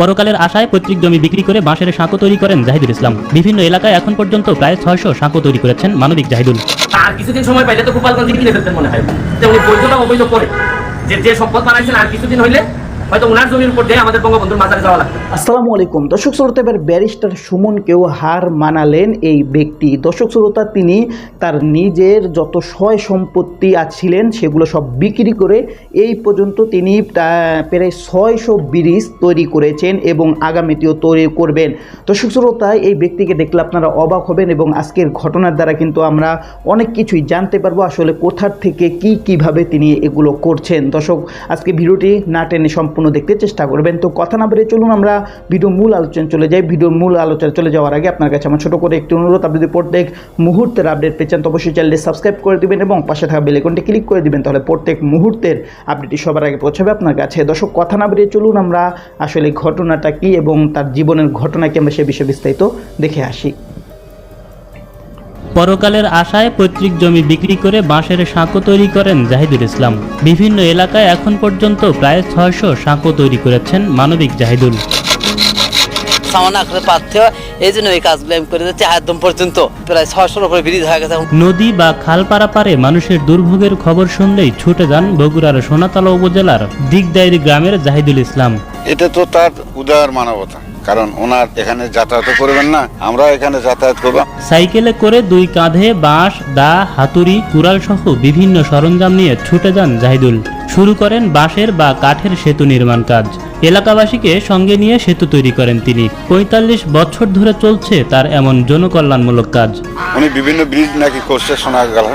পরকালের আশায় পৈতৃক জমি বিক্রি করে বাঁশের সাঁকো তৈরি করেন জাহিদুল ইসলাম। বিভিন্ন এলাকায় এখন পর্যন্ত প্রায় ছয়শো সাঁকো তৈরি করেছেন মানবিক জাহিদুল। আর কিছুদিন সময় পাইলে তো গোপালগঞ্জ মনে হয়। করে। যে সম্পদ বানাইছেন আর কিছুদিন হইলে হয়তো উনার জমির উপর দিয়ে আমাদের বঙ্গবন্ধুর মাজারে যাওয়া লাগবে। আসসালামু আলাইকুম। দর্শক শ্রোতা ব্যারিস্টার সুমনকেও হার মানালেন এই ব্যক্তি। দর্শক শ্রোতা, তিনি তার নিজের যত সয় সম্পত্তি ছিলেন সেগুলো সব বিক্রি করে এই পর্যন্ত তিনি প্রায় ছয়শো ব্রিজ তৈরি করেছেন এবং আগামীতেও তৈরি করবেন। দর্শক শ্রোতা, এই ব্যক্তিকে দেখলে আপনারা অবাক হবেন এবং আজকের ঘটনার দ্বারা কিন্তু আমরা অনেক কিছুই জানতে পারব, আসলে কোথার থেকে কি, কীভাবে তিনি এগুলো করছেন। দর্শক, আজকে ভিডিওটি না টেনে সম্পূর্ণ দেখতে চেষ্টা করবেন। তো কথা না বেরিয়ে চলুন, আমরা ভিডিও মূল আলোচনা চলে যাই। ভিডিওর মূল আলোচনা চলে যাওয়ার আগে আপনার কাছে আমার ছোট করে একটি অনুরোধ। আপনি যদি প্রত্যেক মুহূর্তের আপডেট পেয়েছেন তো অবশ্যই চ্যানেলটি সাবস্ক্রাইব করে দিবেন এবং পাশে থাকা বেলেকনটি ক্লিক করে দিবেন। তাহলে প্রত্যেক মুহূর্তের আপডেটটি সবার আগে পৌঁছাবে আপনার কাছে। দর্শক, কথা না বেরিয়ে চলুন, আমরা আসলে ঘটনাটা কি এবং তার জীবনের ঘটনা কি আমরা সে বিষয়ে বিস্তারিত দেখে আসি। পরকালের আশায় পৈতৃক জমি বিক্রি করে বাঁশের সাঁকো তৈরি করেন জাহিদুল ইসলাম। বিভিন্ন এলাকায় এখন পর্যন্ত প্রায় ছয়শো সাঁকো তৈরি করেছেন মানবিক জাহিদুল। এই জন্য এই কাজগুলো আমি করে যাচ্ছি একদম পর্যন্ত। প্রায় ছশোর উপরে ব্রিজ হয়ে গেছে নদী বা খাল পারাপারে মানুষের দুর্ভোগের খবর শুনলেই ছুটে যান বগুড়ার সোনাতলা উপজেলার দিগদাইরি গ্রামের জাহিদুল ইসলাম। এটা তো তার উদার মানবতা। কারণ ওনার এখানে যাতায়াত করবেন না আমরা এখানে যাতায়াত করব। সাইকেলে করে দুই কাঁধে বাঁশ দা হাতুড়ি কুড়াল সহ বিভিন্ন সরঞ্জাম নিয়ে ছুটে যান জাহিদুল। শুরু করেন বাঁশের বা কাঠের সেতু নির্মাণ কাজ। এলাকাবাসীকে সঙ্গে নিয়ে সেতু তৈরি করেন তিনি। পঁয়তাল্লিশ বছর ধরে চলছে তার এমন জনকল্যাণমূলক কাজ। উনি বিভিন্ন ব্রিজ নাকি করছে শোনা গেল।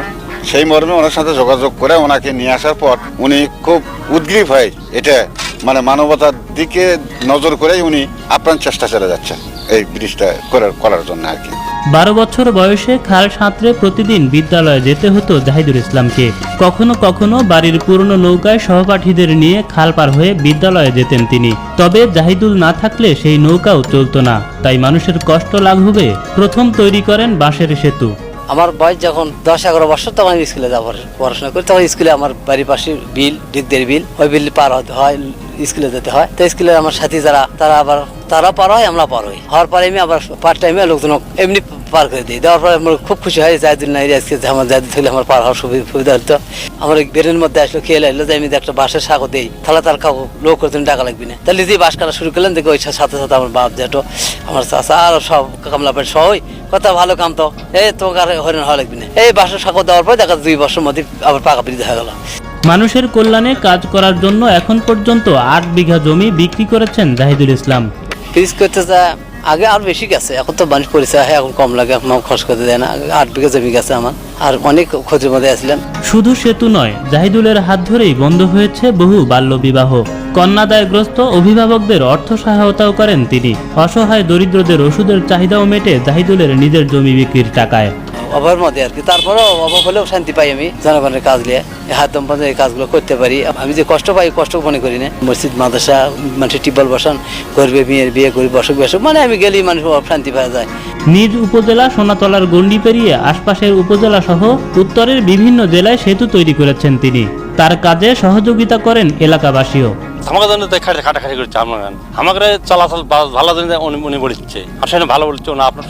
সেই মর্মে ওনার সাথে যোগাযোগ করে ওনাকে নিয়ে আসার পর উনি খুব উদ্গ্রীব হয়। এটা মানে মানবতার দিকে নজর করেই উনি আপ্রাণ চেষ্টা চালিয়ে যাচ্ছেন এই ব্রিজটা করার করার জন্য আর কি। বারো বছর বয়সে খাল সাঁতরে প্রতিদিন বিদ্যালয়ে যেতে হতো জাহিদুল ইসলামকে। কখনো কখনো বাড়ির পুরনো নৌকায় সহপাঠীদের নিয়ে খাল পার হয়ে বিদ্যালয়ে যেতেন তিনি। তবে জাহিদুল না থাকলে সেই নৌকাও চলতো না। তাই মানুষের কষ্ট লাঘবে। প্রথম তৈরি করেন বাঁশের সেতু। আমার বয়স যখন দশ এগারো বছর, তখন স্কুলে যাব পড়াশোনা করি। তখন স্কুলে আমার বাড়ির পাশে বিল ডিগদের বিল, ওই বিল পার হতে হয়, স্কুলে যেতে হয়। তো স্কুলে আমার সাথী যারা, তারা আবার, তারা পার হয় আমরা পার হই হওয়ার পরে আমি আবার পার্ট টাইমে লোকজন এমনি পার করে দিই দেওয়ার পরে আমার খুব খুশি হয় জায়দিন নাই আজকে যে আমার জায়দিন থাকলে আমার পার হওয়ার সুবি- সুবিধা হতো আমার বেরের মধ্যে আসলো খেয়ে লাগল যে আমি একটা বাসের শাকও দিই তাহলে তার কাউ লোক করতে টাকা লাগবে না। তাহলে দিয়ে বাস কাটা শুরু করলেন দেখি ওই সাথে সাথে আমার বাপ জেঠো আমার চাষা আর সব কামলা পেট সহই কত ভালো কাম তো। এই তোমাকে আর হরিণ হওয়া লাগবে না। এই বাঁশের শাকও দেওয়ার পরে দেখা দুই বছর মধ্যে আবার পাকা বৃদ্ধি হয়ে গেল। মানুষের কল্যাণে কাজ করার জন্য এখন পর্যন্ত আট বিঘা জমি বিক্রি করেছেন জাহিদুল ইসলাম। ফ্রিজ করতে যা আগে আর বেশি গেছে, এখন তো মানুষ পরিচয় হয় এখন কম লাগে, এখন খরচ করতে দেয় না। আট বিঘা জমি গেছে আমার, আর অনেক ক্ষতির মধ্যে আসলেন শুধু সেতু নয়, জাহিদুলের হাত ধরেই বন্ধ হয়েছে বহু বাল্য বিবাহ। কন্যাদায়গ্রস্ত অভিভাবকদের অর্থ সহায়তাও করেন তিনি। অসহায় দরিদ্রদের ওষুধের চাহিদাও মেটে জাহিদুলের নিজের জমি বিক্রির টাকায়। অভাবের মধ্যে আর কি। তারপরেও অভাব হলেও শান্তি পাই আমি, জনগণের কাজ নিয়ে। হাত দম এই কাজগুলো করতে পারি। আমি যে কষ্ট পাই, কষ্ট মনে করি না। মসজিদ, মাদ্রাসা, মানুষের টিবল বসান করবে মেয়ের বিয়ে করি, বসক বসক মানে আমি গেলেই মানুষ শান্তি পাওয়া যায়। নিজ উপজেলা সোনাতলার গন্ডি পেরিয়ে আশপাশের উপজেলা সহ উত্তরের বিভিন্ন জেলায় সেতু তৈরি করেছেন তিনি। তার কাজে সহযোগিতা করেন এলাকাবাসীও। আমাকে জন্য তো খাটে খাটাখাটি করছে আমার আমাকে চলাচল ভালো জন্য উনি উনি বলছে আর ভালো বলছে না আপনার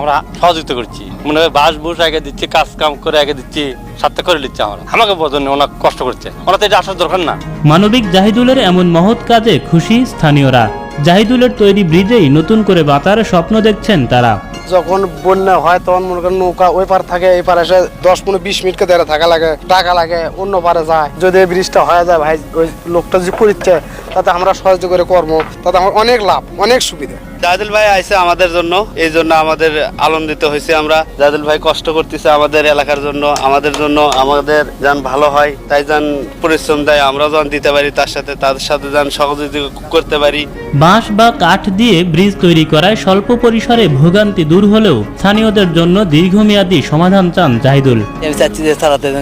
আমরা সহযোগিতা করছি। মনে হয় বাস বুস আগে দিচ্ছি কাজ কাম করে আগে দিচ্ছি সাথে করে নিচ্ছে আমরা। আমাকে বোঝেন ওনার কষ্ট করছে। ওরা তো এটা আসার দরকার না। মানবিক জাহিদুলের এমন মহৎ কাজে খুশি স্থানীয়রা। জাহিদুলের তৈরি ব্রিজেই নতুন করে বাঁচার স্বপ্ন দেখছেন তারা। যখন বন্যা হয়, তখন মনে করেন নৌকা ওই পার থাকে, এই পারে এসে দশ পনেরো বিশ মিনিটকে ধরে থাকা লাগে, টাকা লাগে, অন্য পারে যায়। যদি এই ব্রিজটা হয়ে যায় ভাই, ওই লোকটা যে করিচ্ছে তাতে আমরা সহযোগ করে কর্ম তাতে আমার অনেক লাভ, অনেক সুবিধা। জাহিদুল ভাই আইসে আমাদের জন্য এই জন্য আমাদের আনন্দিত হয়েছে আমরা। জাহিদুল ভাই কষ্ট করতেছে আমাদের এলাকার জন্য আমাদের জন্য আমাদের যান ভালো হয় তাই যান পরিশ্রম দেয় আমরাও যান দিতে পারি তার সাথে তাদের সাথে যান সহযোগিতা করতে পারি। বাঁশ বা কাঠ দিয়ে ব্রিজ তৈরি করায় স্বল্প পরিসরে ভোগান্তি দূর হলেও স্থানীয়দের জন্য দীর্ঘমেয়াদী সমাধান চান জাহিদুল। আমি চাচ্ছি যে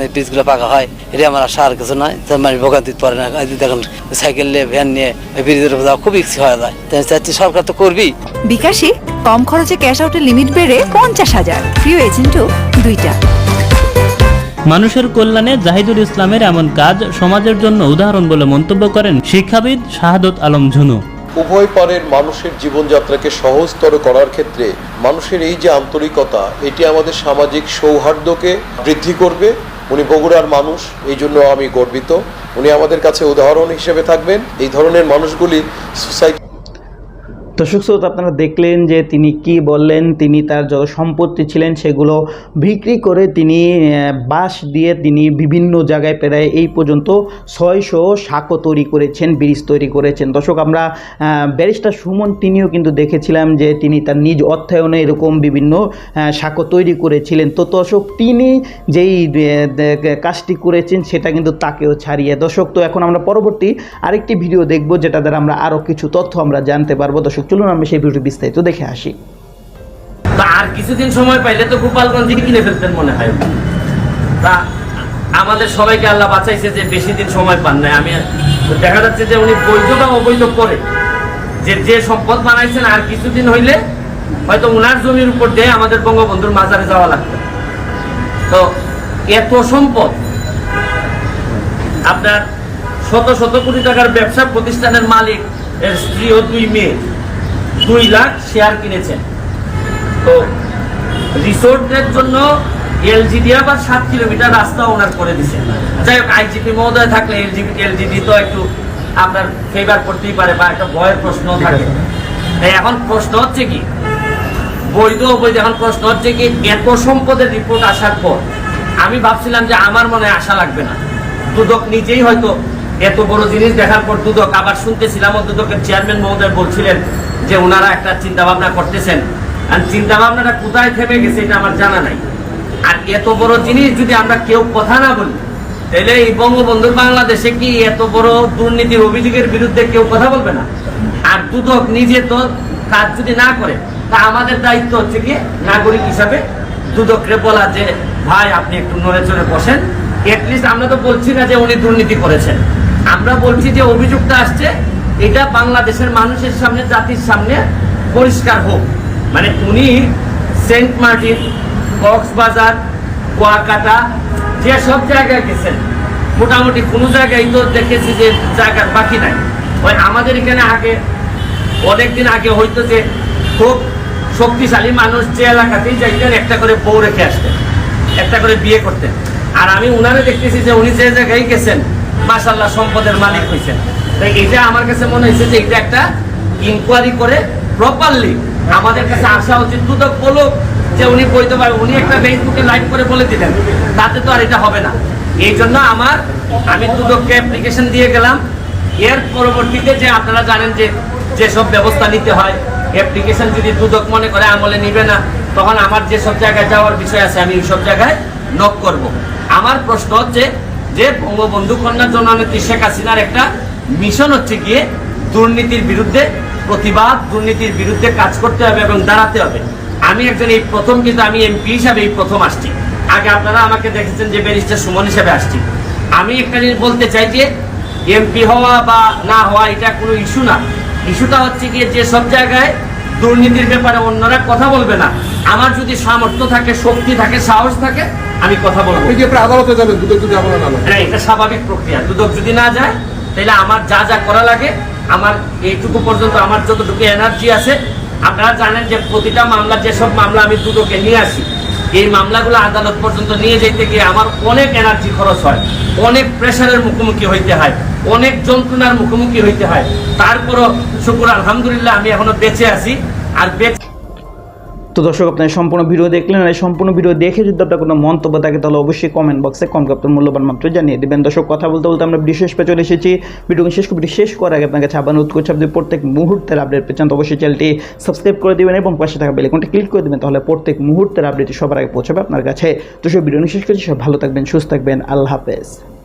এই ব্রিজগুলো পাকা হয় এটা আমার আশা আর কিছু নয়। মানে ভোগান্তি পড়ে না। এই দেখুন সাইকেল নিয়ে ভ্যান নিয়ে এই ব্রিজের উপর যাওয়া খুব ইচ্ছে হয়ে যায়। তাই চাচ্ছি সরকার তো করবি বিকাশে কম খরচে ক্যাশ আউটের লিমিট বেড়ে পঞ্চাশ হাজার। প্রিয় এজেন্টও দুইটা। মানুষের কল্যাণে জাহিদুল ইসলামের এমন কাজ সমাজের জন্য উদাহরণ বলে মন্তব্য করেন শিক্ষাবিদ শাহাদত আলম ঝুনু। উভয় পারের মানুষের জীবনযাত্রাকে সহজতর করার ক্ষেত্রে মানুষের এই যে আন্তরিকতা এটি আমাদের সামাজিক সৌহার্দ্যকে বৃদ্ধি করবে। উনি বগুড়ার মানুষ এই জন্য আমি গর্বিত। উনি আমাদের কাছে উদাহরণ হিসেবে থাকবেন। এই ধরনের মানুষগুলি সোসাইটি দর্শক শ্রোতা আপনারা দেখলেন যে তিনি কি বললেন, তিনি তার যত সম্পত্তি ছিলেন সেগুলো বিক্রি করে তিনি বাঁশ দিয়ে তিনি বিভিন্ন জায়গায় প্রায় এই পর্যন্ত ছয়শো সাঁকো তৈরি করেছেন, ব্রিজ তৈরি করেছেন। দর্শক, আমরা ব্যারিস্টার সুমন তিনিও কিন্তু দেখেছিলাম যে তিনি তার নিজ অর্থায়নে এরকম বিভিন্ন সাঁকো তৈরি করেছিলেন। তো দর্শক, তিনি যেই কাজটি করেছেন সেটা কিন্তু তাকেও ছাড়িয়ে। দর্শক, তো এখন আমরা পরবর্তী আরেকটি ভিডিও দেখব যেটা দ্বারা আমরা আরও কিছু তথ্য আমরা জানতে পারব। দর্শক চলুন আমরা সেই ভিডিওটি বিস্তারিত দেখে আসি। আর কিছুদিন সময় পাইলে তো গোপালগঞ্জ কিনে ফেলতেন মনে হয়। তা আমাদের সবাইকে আল্লাহ বাঁচাইছে যে বেশি দিন সময় পান নাই। আমি দেখা যাচ্ছে যে উনি বৈধ বা অবৈধ করে যে যে সম্পদ বানাইছেন আর কিছুদিন হইলে হয়তো উনার জমির উপর দিয়ে আমাদের বঙ্গবন্ধুর মাজারে যাওয়া লাগতো। তো এত সম্পদ, আপনার শত শত কোটি টাকার ব্যবসা প্রতিষ্ঠানের মালিক, এর স্ত্রী ও দুই মেয়ে। দুই লাখ শেয়ার কিনেছেন। তো রিসোর্টের জন্য এলজিডি আবার সাত কিলোমিটার রাস্তা ওনার করে দিছে যাই হোক আইজিপি মহোদয় থাকলে এলজিপি এলজিডি তো একটু আপনার ফেভার করতেই পারে বা একটা ভয়ের প্রশ্ন থাকে। তাই এখন প্রশ্ন হচ্ছে কি বৈধ অবৈধ এখন প্রশ্ন হচ্ছে কি এত সম্পদের রিপোর্ট আসার পর আমি ভাবছিলাম যে আমার মনে আশা লাগবে না। দুদক নিজেই হয়তো এত বড় জিনিস দেখার পর দুদক, আবার শুনতেছিলাম দুদকের চেয়ারম্যান মহোদয় বলছিলেন যে ওনারা একটা চিন্তা ভাবনা করতেছেন। আর চিন্তা ভাবনাটা কোথায় থেমে গেছে এটা আমার জানা নাই। আর এত বড় জিনিস যদি আমরা কেউ কথা না বলি, তাহলে এই বঙ্গবন্ধুর বাংলাদেশে কি এত বড় দুর্নীতির অভিযোগের বিরুদ্ধে কেউ কথা বলবে না? আর দুদক নিজে তো কাজ যদি না করে, তা আমাদের দায়িত্ব হচ্ছে কি নাগরিক হিসাবে দুদকরে বলা যে, ভাই, আপনি একটু নড়ে চড়ে বসেন এটলিস্ট আমরা তো বলছি না যে উনি দুর্নীতি করেছেন। আমরা বলছি যে অভিযোগটা আসছে, এটা বাংলাদেশের মানুষের সামনে, জাতির সামনে পরিষ্কার হোক। মানে উনি সেন্ট মার্টিন, কক্সবাজার, কুয়াকাটা, যে সব জায়গায় গেছেন, মোটামুটি কোনো জায়গায় তো দেখেছি যে জায়গার বাকি নাই। ওই আমাদের এখানে আগে, অনেকদিন আগে হয়তো যে খুব শক্তিশালী মানুষ যে এলাকাতেই যাইতেন, একটা করে বউ রেখে আসতেন, একটা করে বিয়ে করতেন। আর আমি উনারে দেখতেছি যে উনি যে জায়গায় গেছেন মাসাল্লাহ সম্পদের মালিক হয়েছেন তাই এটা আমার কাছে মনে হয়েছে যে এটা একটা ইনকোয়ারি করে প্রপারলি আমাদের কাছে আসা উচিত। দুদক বলুক যে উনি বইতে পারে উনি একটা ফেসবুকে লাইভ করে বলে দিলেন, তাতে তো আর এটা হবে না। এই জন্য আমার, আমি দুদককে অ্যাপ্লিকেশন দিয়ে গেলাম। এর পরবর্তীতে যে আপনারা জানেন যে যেসব ব্যবস্থা নিতে হয় অ্যাপ্লিকেশন যদি দুদক মনে করে আমলে নিবে না, তখন আমার যেসব জায়গায় যাওয়ার বিষয় আছে, আমি সব জায়গায় নক করব। আমার প্রশ্ন হচ্ছে যে বঙ্গবন্ধু কন্যা জননেত্রী শেখ হাসিনার একটা মিশন হচ্ছে গিয়ে দুর্নীতির বিরুদ্ধে প্রতিবাদ, দুর্নীতির বিরুদ্ধে কাজ করতে হবে এবং দাঁড়াতে হবে। আমি একজন এই প্রথম, কিন্তু আমি এমপি হিসাবে এই প্রথম আসছি। আগে আপনারা আমাকে দেখেছেন যে ব্যারিস্টার সুমন হিসাবে আসছি। আমি একটা জিনিস বলতে চাই যে এমপি হওয়া বা না হওয়া, এটা কোনো ইস্যু না। ইস্যুটা হচ্ছে গিয়ে যে সব জায়গায় দুর্নীতির ব্যাপারে অন্যরা কথা বলবে না। আমার যদি সামর্থ্য থাকে, শক্তি থাকে, সাহস থাকে আমি কথা বলব। আপনি আদালতে যাবেন? দুদক যদি আপনারা না হ্যাঁ এটা স্বাভাবিক প্রক্রিয়া। দুদক যদি না যায় তাহলে আমার যা যা করা লাগে আমার এইটুকু পর্যন্ত আমার যতটুকু এনার্জি আছে আপনারা জানেন যে প্রতিটা মামলা যেসব মামলা আমি দুদকে নিয়ে আসি এই মামলাগুলো আদালত পর্যন্ত নিয়ে যেতে গিয়ে আমার অনেক এনার্জি খরচ হয় অনেক প্রেশারের মুখোমুখি হইতে হয় অনেক যন্ত্রণার মুখোমুখি হইতে হয়। তারপরও শুকুর আলহামদুলিল্লাহ আমি এখনও বেঁচে আছি আর বেঁচে তো দর্শক, আপনার সম্পূর্ণ ভিডিও দেখলেন আর এই সম্পূর্ণ ভিডিও দেখে যদি আপনার কোনো মন্তব্য থাকে, তাহলে অবশ্যই কমেন্ট বক্সে কম আপনার মূল্যবান মাত্র জানিয়ে দেবেন। দর্শক, কথা বলতে বলতে আমরা বিশেষ শেষ পেয়ে চলে এসেছি। ভিডিও শেষ ভিডিও শেষ করার আগে আবার অনুরোধ করছি, আপনি প্রত্যেক মুহূর্তের আপডেট পেয়েছেন তো অবশ্যই চ্যানেলটি সাবস্ক্রাইব করে দেবেন এবং পাশে থাকা বেলেকনটি ক্লিক করে দেবেন, তাহলে প্রত্যেক মুহূর্তের আপডেটটি সবার আগে পৌঁছাবে আপনার কাছে। তো সব ভিডিও শেষ করছি সব ভালো থাকবেন, সুস্থ থাকবেন, আল্লাহ হাফেজ।